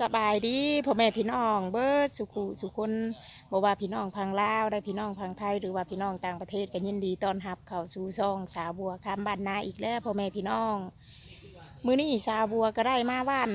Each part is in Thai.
สบายดีพ่อแม่พี่น้องเบิดสุขุสุคนบ่ว่าพี่น้องพังลาวได้พี่น้องพังไทยหรือว่าพี่น้องต่างประเทศก็ยินดีต้อนรับเข้าสู่ช่องสาวบัวคำบ้านนาอีกแล้วพ่อแม่พี่น้อง มื้อนี้สาวบัวก็ได้มาบ้าน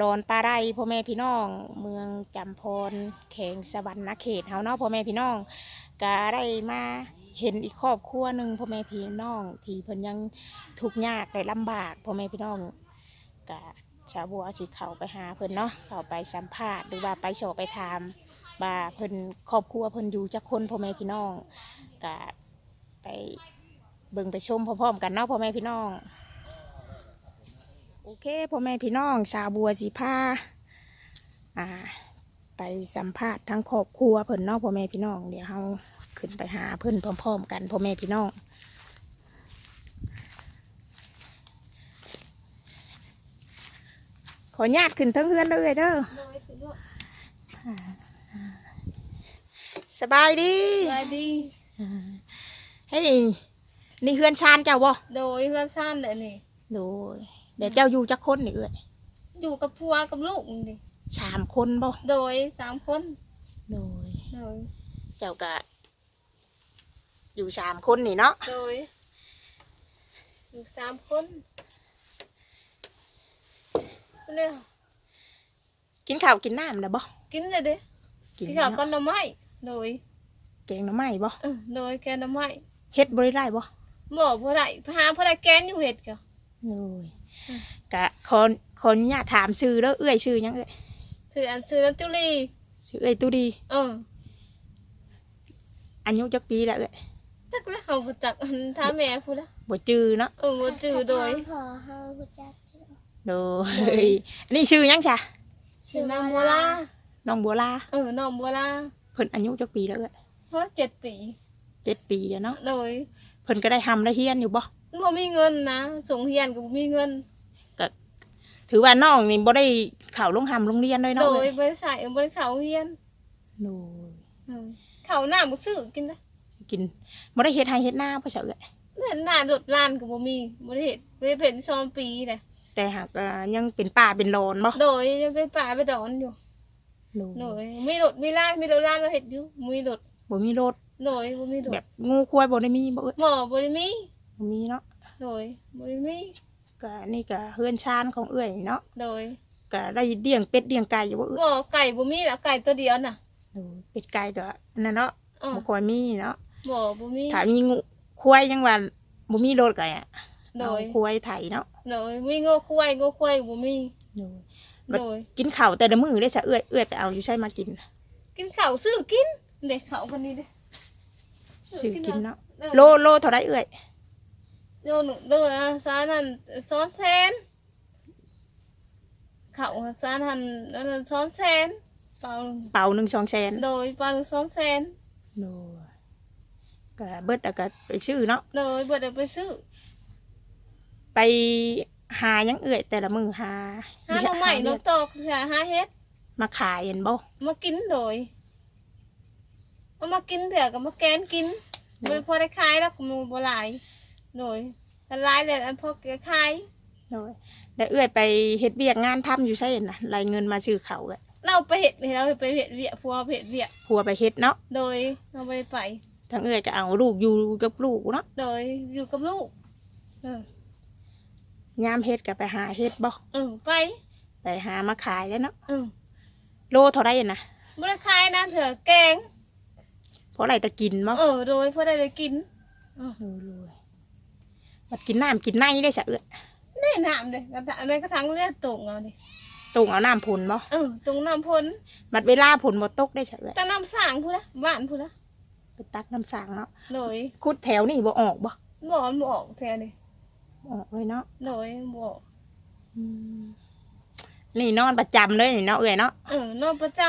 รอนปลาไรพ่อแม่พี่น้อง เมืองจำพรแข่งสวรรณเขตเฮาเนาะพ่อแม่พี่น้องก็ได้มาเห็นอีกครอบครัวหนึ่งพ่อแม่พี่น้องที่เพิ่นยังทุกข์ยากได้ลำบากพ่อแม่พี่น้องก็ ชาวบัวสิเข้าไปหาเพิ่นเนาะเข้าไปสัมภาษณ์หรือว่าไปโชว์ไปถามว่าเพิ่นครอบครัวเพิ่นอยู่จักคนพ่อแม่พี่น้องก็ไปเบิ่งไปชมพร้อมๆกันเนาะพ่อแม่พี่น้อง โอเคพ่อแม่พี่น้อง ชาวบัวสิพาอ่า ไปสัมภาษณ์ทั้งครอบครัวเพิ่นเนาะพ่อแม่พี่น้องเดี๋ยวเฮาขึ้นไปหาเพิ่นพร้อม ๆ กันพ่อแม่พี่น้อง ขออนุญาตขึ้นทั้งเฮือนเลยเด้อสบายดีสวัสดีเฮ้ยนี่เฮือนชานเจ้าบ่โดยเพื่อนสั้นเลยนี่โดยเดี๋ยวเจ้าอยู่จักคนนี่เอ้ยอยู่กับพัวกับลูกนี่สามคนบ่โดยสามคนโดยโดยเจ้าก็อยู่สามคนนี่เนาะโดยอยู่สามคน เนี่ยกินข้าวกินน้ำแล้วบ่กินเลยเด้กินที่แล้เขาวก็เนาะหน่อไม้โดยแกงหน่อไม้บ่เออโดยแกงหน่อไม้เฮ็ดบ่ได้บ่หมอผู้ใดหาผู้ใดแกนอยู่เห็ดก็โดยอืมก็ขอขออนุญาตถามชื่อเด้อเอ้ยชื่อหยังเอ้ยถืออันซื้อน้ำตุลีชื่อเอ้ยตุดีเอออายุจักปีแล้วเอ้ยจักแล้วเขาบ่จักอันท้าแม่ผู้ละบ่จือเนาะเออบ่จือโดย พอเฮารู้จัก โดยอันนี้ชื่อหยังจ้ะชื่อนางบัวลาน้องบัวลาเออน้องบัวลาเพิ่นอายุจักปีแล้วเอ้ยเพราะเจ็ดปีเจ็ดปีแล้วเนาะโดยเพิ่นก็ได้ทำได้เฮียนอยู่บ่บ่มีเงินนะส่งเรียนก็บ่มีเงินถือว่าน้องนี่บ่ได้เข้าโรงหำโรงเรียนเลยโดเนาะยเอ้ยบริษัทบริเขาเรียนโดยเออเขาหน้าบ่ซื้อกินนะกินบ่ได้เฮ็ดให้เฮ็ดหน้าเพราะเฉยเล่นหน้าดดลานก็บ่มีบ่ได้เฮ็ดบ่ได้เป็นซอมปีเลย แต่หากอ่ายังเป็นป่าเป็นโลนบ่โดยยังเป็นป่าไปดอนอยู่โดโดยยมีรถมีลานมีรถลานเราเฮ็ดอยู่มีรถบ่มีรถโดยบ่มีรถแบบงูควายบ่ได้มีบ่เอ้ยหมอบ่ได้มีบ่มีเนาะโดยบ่ได้มีก็นี่ก็เฮือนชานของเอ้ยเนาะโดยก็ได้เลี้ยงเป็ดเลี้ยงไก่อยู่บ่เอ้ยบ่ไก่บ่มีละไก่ตัวเดียวน่ะโดยเป็ดไก่ก็นั่นเนาะอ้อบ่ค่อยมีเนาะบ่บ่มีถ้ามีงูควายยังว่าบ่มีรถก็อะ โดเอายควายไถเนาะโดยมีงูควายงูควายก็บ่มีโดยโดยกินข้าวแต่ละมื้อได้ซะเอื้อยเอื้อยไปเอาอยู่ใช่มากินกินข้าวซื้อกินเด็กเขาคนนี้เด้ซื้อกินเนาะเออโลโลเท่าไรเอื้อยโดนโดนอะสารหันซ้อนแซนเขาสารหันนั่นซ้อนแซนเปล่าเป่าหนึ่งสองแสนโดยเปล่าซ้อนแซนโดยก็เบิดแล้วก็ไปซื้อเนาะโดยเบิดเอาไปซื้อ ไปหายังเอื้อยแต่ละมือหาหาหน่อไม้เฮ็น้อดงตอกหาหาเฮ็ดมาขายเห็นบ่มากินโดยเอามากินเถอะก็มาแกนกินมันพอได้ขายแล้วก็มันบ่หลายโดยแต่หลายเลยอันพอแกขายโดยแล้วเอื้อยไปเฮ็ดเวียกงานทำอยู่ใช่น่ะรายเงินมาซื้อเขาวอะเราไปเฮ็ดเราไปเฮ็ดเวียพัวไปเฮ็ดเวียพัวไปเฮ็ดเนาะโดยเราไปไปทั้งเอื้อยก็เอาลูกอยู่กับลูกเนาะโดยอยู่กับลูกเออ ยามเฮ็ดก็ไปหาเฮ็ดบ่เออไปไปหามาขายแล้วเนาะเออโลเท่าไรน่ะบริคายนะเถอะแกงเพราะอะไรตะกินบ่เออโดยเพื่อได้เลยกินเออโอ้โยบัดกินน้ำกินในได้ซะเอื้อยแน่น้ำเลยกระถางในกระถางเลือดตกเอาดิตรงเอาน้ำผลบ่เออตรงน้ำพ้นบัดเวลาผลบ่ตกได้ซะเอื้อยแต่น้ำสร้างพูดละบ้านพูดละไปตักน้ำสางเนาะโดยคุดแถวนี่บ่ออกบ่บอกมันบอกแทน ดิออกเลยเนาะโดยบอกอืมนี่นอนประจำเลยนี่เนาะเอ้ยเนาะเออนอนประจ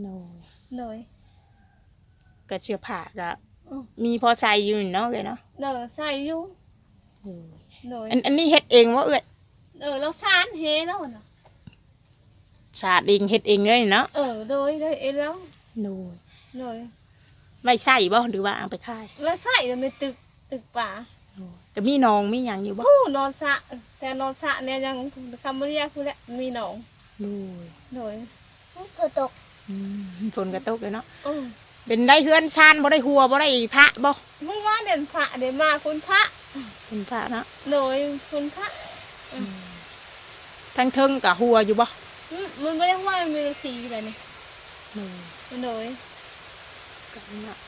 โนำโดย ก็เชื่อผ้าก็อืม มีพอใส่อยู่นี่เนาะเอ้ยเนาะเดอใส่อยู่เออโดยอันอันนี้เฮ็ดเองว่าเอ้ยเออเราสานเฮแล้วน่ะสาดเองเฮ็ดเองเลยเนาะเออโดยโดยเอแล้วโนโดยไว้ใส่บ่หรือว่าเอาไปขาย แล้วใส่เราในตึกตึกป่าโน่ ก็มีน้องมีหยังอยู่บ่ผู้นอนสระแต่นอนสระเนี่ยยังคำเรียกพูดแหละมีหนองโดูโดยเพื่อตกอืมฝนกระตกเลยเนาะเออเป็นได้เฮือนชานบ่ได้หัวบ่ได้พระบ่เมื่อวานเด่นพระเด่นมาคุณพระเป็นพระเนาะโดยคุณพระอืมทั้งเทิงกับหัวอยู่บ่อืมมันไม่ได้ว่ามันมีสีอะไรนี่ดูโดยกันเนาะ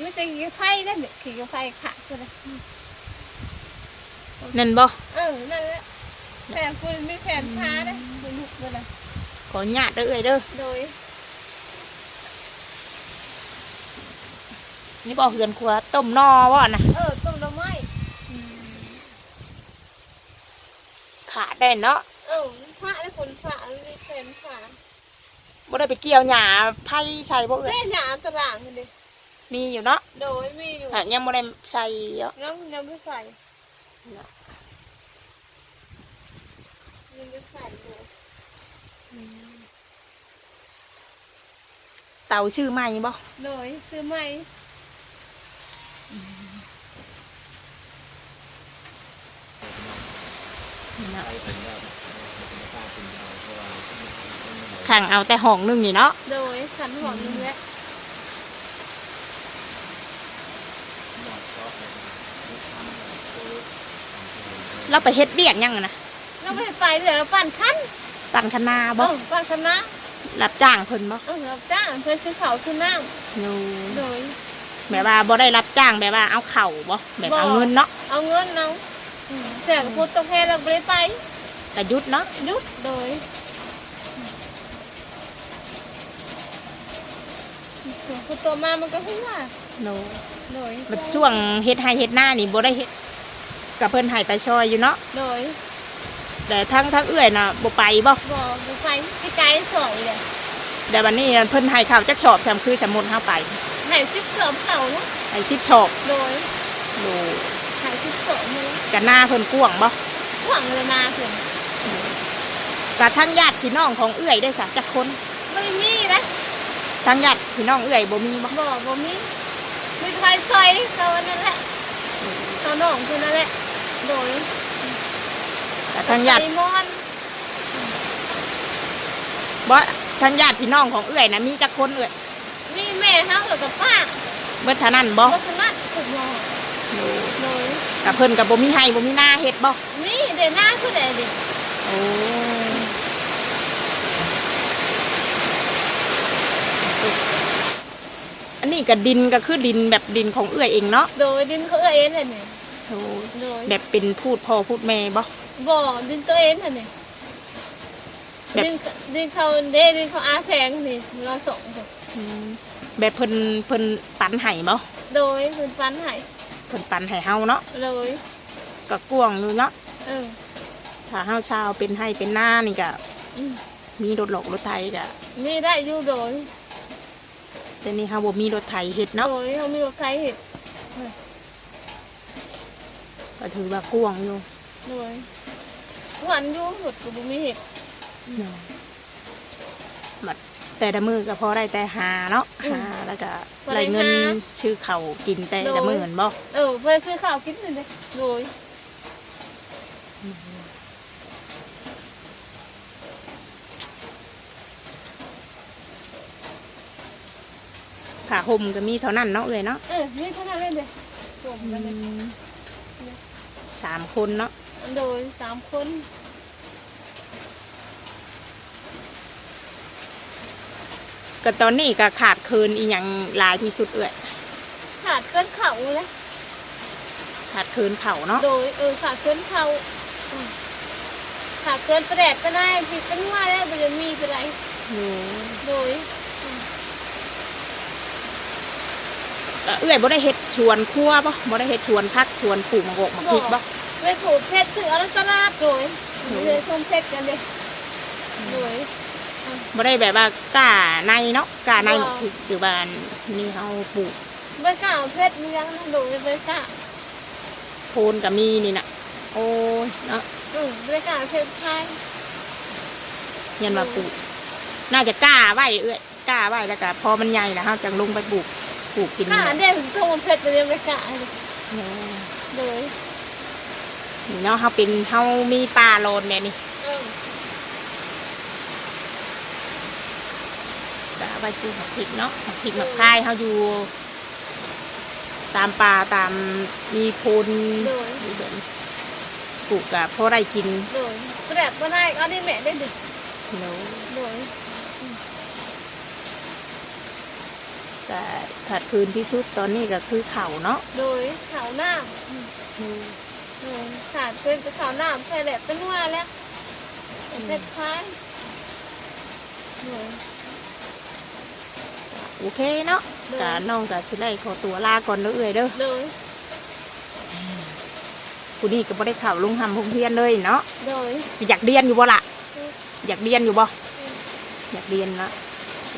ไม่จะขี่ไพ่ได้เนี่ยขี่ไพ่ขาดก็ได้นั่นบ่เออนั่นแหละแผนคุณมีแผนพาได้สนุกเลยนะขออนุญาตเด้อเอ้ยเด้อโดยนี่บ่เฮือนครัวต้มนอบ่นะเออต้มดอกไม้ขาดได้เนาะเออพระได้ผลพระมีแผนพระบ่ได้ไปเกี่ยวหญ้าไผ่ใส่บ่เอ้ได้ยหยาตารางกันดิ มีอยู่เนาะโดยมีอยู่อะยังบ่ได้ใส่เยอะยังยังไม่ใส่ยังไม่ใส่อยู่เตาชื่อใหม่บ่โดยซื้อใหม่เนาะไปถึงก็ไม่กล้ากินเอาเพราะว่าขังเอาแต่ห้องหนึงนี่เนาะโดยขันหอมนึงแล้ว หมอดก็ทำตัว เราไปเฮ็ดเบียกยังอะนะเราไม่ไปเดี๋ยวปั่นคันปั่นคณะเอบ่อปั่นคณะรับจ้างเพิ่นบ่เออรับจ้างเพื่อซื้อเขาวซื้อน้โนำโดย แบบว่าบ่ได้รับจ้างแบบว่าเอาเข่าบ่แบบเอาเงินเนาะเอาเงินเอาเสียกับพูดตกแค่เราไม่ได้ไปกระยุดเนาะหยุดโดยถึงพูดตัวมามันก็พูดว่าโนโดยบัดช่วงเฮ็ดให้เฮ็ดหน้านี่บ่ได้เฮ็ด กับเพิ่นให้ไปซอยอยู่เนาะโดยแต่ทั้งทั้งเอื้อยน่ะบ่ไปบ่บอกบุไปที่ไกลสอยเลยแต่วันนี้เพิ่นให้ข้าวจักชอบจำคือสมมุติเฮาไปหายซิปเสริมเก่าเนาะให้ชิบชอบโดยโนหายซิปเสริมเลยกันหน้าเพิ่นกว้างบ่หวังเลยนาถึงกะทั้งญาติพี่น้องของเอื้อยได้สักจักคนไม่มีนะทั้งญาติพี่น้องเอื้อยบ่มีบ่บอกบ่มีมีใครซอยเขาอันนั่นแหละเขาหนองคือนั่นแหละ โดยกะทั้งญาติไอมอนบ่ทั้งญาติพี่น้องของเอื้อยนะมีจักคนเอื้อยมีแม่เฮาแล้วก็ป้าเบิดเท่านั้นบ่บ่ถนัดถูกมองโดยกับเพิ่นกับบ่มีให้บ่มีหน้าเฮ็ดบ่มีเดี๋ยวหน้าคือเดี๋ยวดิโอ้อันนี้ก็ดินก็คือดินแบบดินของเอื้อยเองเนาะ โดยดินเขาเองเลยนี่ โอ้โดยแบบเป็นพูดพ่อพูดแม่บ่บ่ดินตัวเองเลยนี่แบบดินดินเขาเด้ดินเขาอาแสงนี่เราส่งสิอืมแบบเพิ่นเพิ่นปันให้บ่โดยเป็นฟันใหายเพิ่นปันให้เฮาเนาะเลยก็กว้างอยู่เนาะเออถ้าเฮาชาวเป็นให้เป็นหน้านี่ก็อืมมีรถหลอกรถไถก็มีได้อยู่โดยแต่นี่เฮาบ่มีรถไถเฮ็ดเนาะโดยเขามีกับใครเห็น ก็ถือว่ากว้างอยู่โดยหวานอยู่หมดกับบุมีเห็ดเนาะบัดแต่ละมือก็พอได้แต่หาเนาะอืมหาแล้วก็พอได้ได้เงินหาชื่อเขาวกินแต่โดยละมือเหมือนบ่เออเพื่อซื้อข้าวกินเลยเด้โดยผ้าห่มก็มีเท่านั้นเนาะเอ้ยเนาะเออนี่เท่านั้นเลยเด้ผมกันเลย สามคนเนาะโดยสามคนก็ตอนนี้ก็ขาดเคินอีหยังหลายที่สุดเอ้ยขาดเกินเข่าเลยขาดเคินเขาเนาะโดยเออขาดเกินเข่าอืมขาดเกินประแดดก็ได้ผิดเป็นว่าได้บริมีเป็นไรโอ้โดยก็เอ้ยบ่ได้เฮ็ด ชวนครัวบ่บ่ได้เฮ็ดชวนพักชวนปลูกมะกอกมะพริกบ่ไปปลูกเพชรซื้อเอาแล้วตลาดโดยเลยส้มเพชรกันเลยโดยบ่ได้แบบว่ากล้าในเนาะกล้าในมะพริกหรือว่านี่เฮาปลูกใบกล้าเพชรมียังนะโดยใบกล้าโพนก็มีนี่น่ะโอ้ยเนาะเออใบกล้าเพชรไทยยันว่าปลูกน่าจะกล้าไว้เอ้ยกล้าไว้แล้วก็พอมันใหญ่แล้วเฮาจังลงไปปลูก ปลูกกินหน้เนี่ยถึงต้องมันเพชรไปเรียนไากะเลยเนาะเขาเป็นเขามีปลาโลนเนี่ยนี่จะไปปลูกผักผิดเนาะผักพริกผักไข่เขาอยู่ ตามปลาตามมีโพนอยู่ปลูกกับเพราะอะไรกินโดยแบบก็ได้ก็ได้แม่ได้ดิโดย แต่ขาดคืนที่สุดตอนนี้ก็คือเข่าเนาะโดยขาวน้ำโดยขาดเกินจะขาวน้ำแค่แหละเป็นว่าแล้วเป็นเพชรพายโดย โอเคเนาะโดยกะน้องกะสิไล่ขอตัวลาก่อนเด้อเอ้ยเด้อโดยผู้นี้ก็บ่ได้เข่าลงทำพงเพียนเลยเนาะโดย อยากเรียนอยู่บ่ล่ะ อยากเรียนอยู่บ่อยากเรียนละ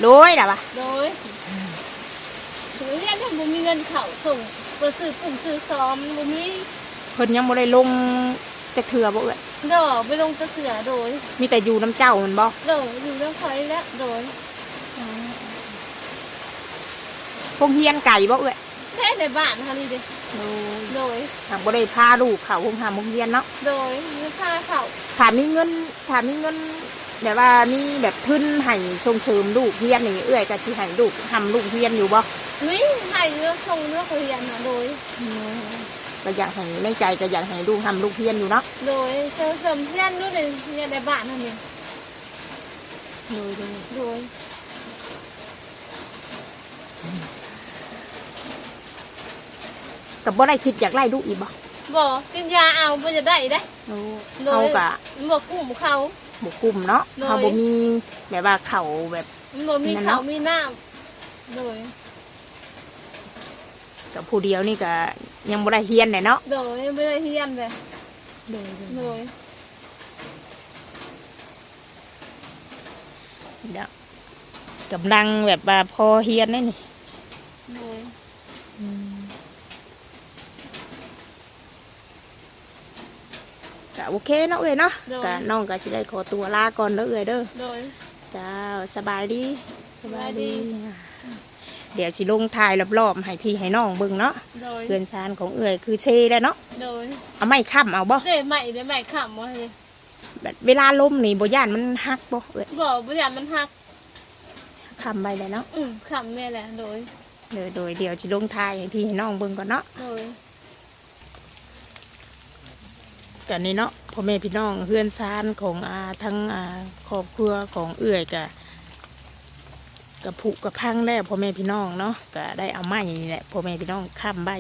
โดยล่ะปะโดย ถึงเรียนยังบ่มีเงินเขาส่งไปซื้อกลุ่มซื้อซ้อมบ่มีเพิ่นยังบ่ได้ลงจะเถื่อบ่เอ้ยดอกไปลงจะเสือโดยมีแต่อยู่น้ำเจ้ามันบ่โดยอยู่เรื่องคอยแล้วโดยพงเฮียนไก่บ่เอ้ยแค่ในบ้านค่ะนี่เด้โดยโดยทางบ่ได้พาลูกเขาพงหามพงเฮียนเนาะโดยมีค่าเขาถามมีเงินถามมีเงินแบบว่ามีแบบทุนให้ส่งเสริมลูกเฮียนนี่เอ้ยก็สิให้ลูกทำลูกเฮียนอยู่บ่ มีให้เนื้อส่งเนื้อเขาเรียนน่ะโดยก็อยากให้ในใจก็อยากให้ลูกทำลูกเฮียนอยู่เนาะโดยเสริมเสริมเรียนด้วยในเรียนในบ้านนั่นเองโดยโดยโดยก็บ่ได้คิดอยากไล่ลูกอีกบ่บอกกินยาเอาบ่จะได้ได้โอ้โดยเฮากะมันบอกกลุ่มเขาบ่กลุ่มเนาะโดยเฮาบ่มีแบบว่าเขาแบบ มันบอกมีนั่นเขาเนาะมีน้ำโดย กับผู้เดียวนี่ก็ยังบ่ได้เฮียนเลยเนาะโดยไม่ได้เฮียนเลยโดยโดยเดี๋ยวกำลังแบบว่าพอเฮียนนี่นี่โดยก็โอเคเนาะเอ้ยเนาะก็น้องก็สิได้ขอตัวลาก่อนเด้อเอ้ยเด้อโดย จ้าสบายดี สบายดี เดี๋ยวสิลงถ่ายรอบๆให้พี่ให้น้องเบิ่งเนาะโดยเพื่อนซานของเอ้ยคือเชแล้วเนาะโดยเอาไม้ค้ำเอาบ่เด้ใหม่เด้ใหม่ขำวะเลยแบบเวลาล้มนี่บ่ย่านมันหักบ่เอ้ยบอกบริษัทมันหักค้ำไปเลยเนาะอืมขำเนี่ยแหละโดยเดี๋ยวโดยเดี๋ยวสิลงถ่ายให้พี่ให้น้องเบิ่งก่อนเนาะโดยกันนี่เนาะพ่อแม่พี่น้องเพื่อนซานของอาทั้งอาครอบครัวของเอื่อยกะ กับผุกับพังแล้วพ่อแม่พี่น้องเนาะก็ได้เอาไม้นี่แหละพ่อแม่พี่น้องข้ามใบ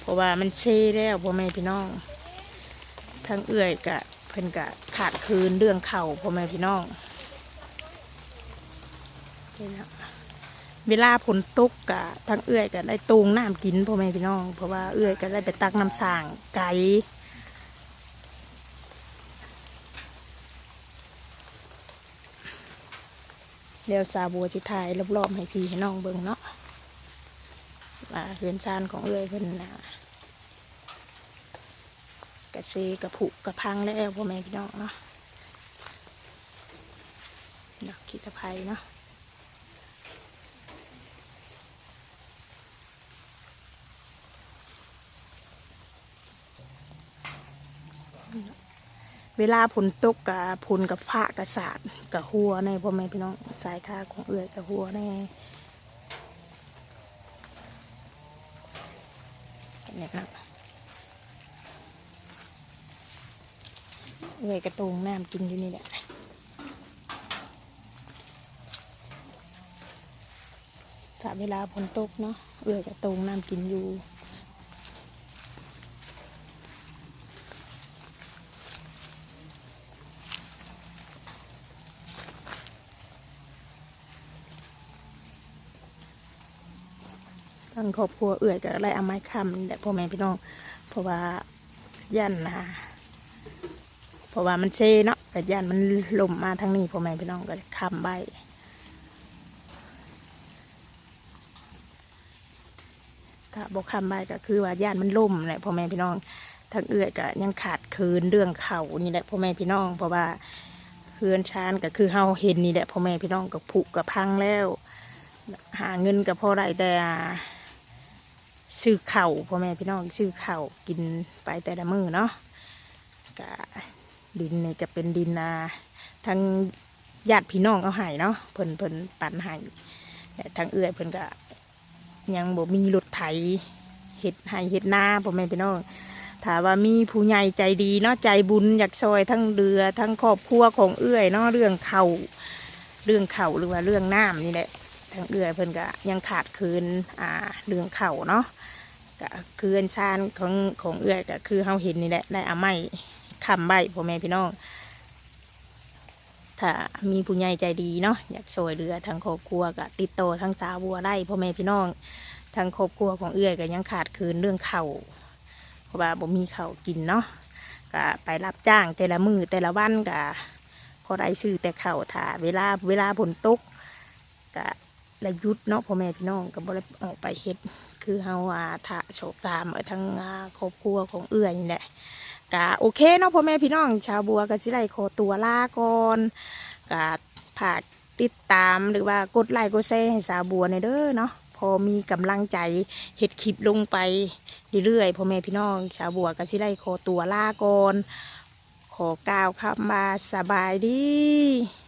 เพราะว่ามันเช่แล้วพ่อแม่พี่น้อง ทั้งเอื่อยกะเพิ่นกะขาดคืนเรื่องเข่าพ่อแม่พี่น้องนี่นะเวลาฝนตกกะทั้งเอื่อยกะได้ตูงน้ำกินพ่อแม่พี่น้อง เพราะว่าเอื่อยก็ได้ไปตักน้ำสางไก่ เดี๋ยวซาบัวจิทายรอบๆให้พี่ให้น้องเบิ่งเนาะว่าเฮือนซานของเอ้ยเพิ่นนะกระเซกระผุกระพังแล้วพ่อแม่พี่น้องเนาะดอกขีตะไคร้เนาะ เวลาฝนตกกับพลกับพระกับศาสตร์กับหัวในพ่อแม่พี่น้องสายขาของเอื้อยกับหัวในเนี่ยนะเอื้อยกระตูงน้ำกินอยู่นี่แหละถ้าเวลาฝนตกเนาะเอื้อยกระตูงน้ำกินอยู่ ทางครอบครัวเอื่อยก็ไล่เอาไม้ค้ำนี่แหละพ่อแม่พี่น้อง เพราะว่าย่านนะเพราะว่ามันเซเนาะแต่ย่านมันลมมาทางนี้พ่อแม่พี่น้องก็จะค้ำใบถ้าบอกค้ำใบก็คือว่าย่านมันล่มแหละพ่อแม่พี่น้องทางเอื่อยก็ยังขาดคืนเรื่องเข่านี่แหละพ่อแม่พี่น้อง เพราะว่าเพื่อนชานก็คือเฮาเห็นนี่แหละพ่อแม่พี่น้องก็ผุกับพังแล้ว หาเงินก็พอได้แต่ ซื้อเข่าวพ่อแม่พี่น้องซื้อเข่าวกินไปแต่ละมือเนาะกะดินเนี่ยจะเป็นดินนาทั้งญาติพี่น้องเอาให้เนาะเพิ่นเพิ่นปันห้แต่ทางเอื้อยเพิ่นก็ยังบ่มีรถไถเฮ็ดให้เฮ็ดนาพ่อแม่พี่น้องถ้าว่ามีผู้ใหญ่ใจดีเนาะใจบุญอยากซอยทั้งเรือ ทั้งครอบครัวของเอื้อยเนาะเรื่องเขาเรื่องเขาหรือว่าเรื่องน้ำนี่แหละทางเอื้อยเพิ่นก็ยังขาดคืนอ่าเรื่องเข่าเนาะ ก็คืนชานของของเอื้อยก็คือเฮาเห็นนี่แหละได้อาไม้ค้ำไว้พ่อแม่พี่น้อง ถ้ามีผู้ใหญ่ใจดีเนาะอยากช่วยเหลือทางครอบครัวก็ติดต่อทางสาวบัวได้พ่อแม่พี่น้องทางครอบครัวของเอื้อยก็ยังขาดคืนเรื่องเข่าเพราะว่าบ่มีเข่ากินเนาะก็ไปรับจ้างแต่ละมือแต่ละวันก็พอได้ซื้อแต่เข่าถ้าเวลาเวลาฝนตกก็ระยุดเนาะพ่อแม่พี่น้องก็บ่ได้ออกไปเฮ็ด คือเฮาอ่าถ้าโชคตามเอทั้งครอบครัวของเอื้อยนี่แหละก็โอเคเนาะพ่อแม่พี่น้องชาวบัวก็สิได้ขอตัวลาก่อนก็ฝากติดตามหรือว่ากดไลค์กดแชร์ให้สาวบัวในเด้อเนาะพอมีกำลังใจเฮ็ดคลิปลงไปเรื่อยๆพ่อแม่พี่น้องชาวบัวก็สิได้ขอตัวลาก่อนขอกล่าวคำมาสบายดี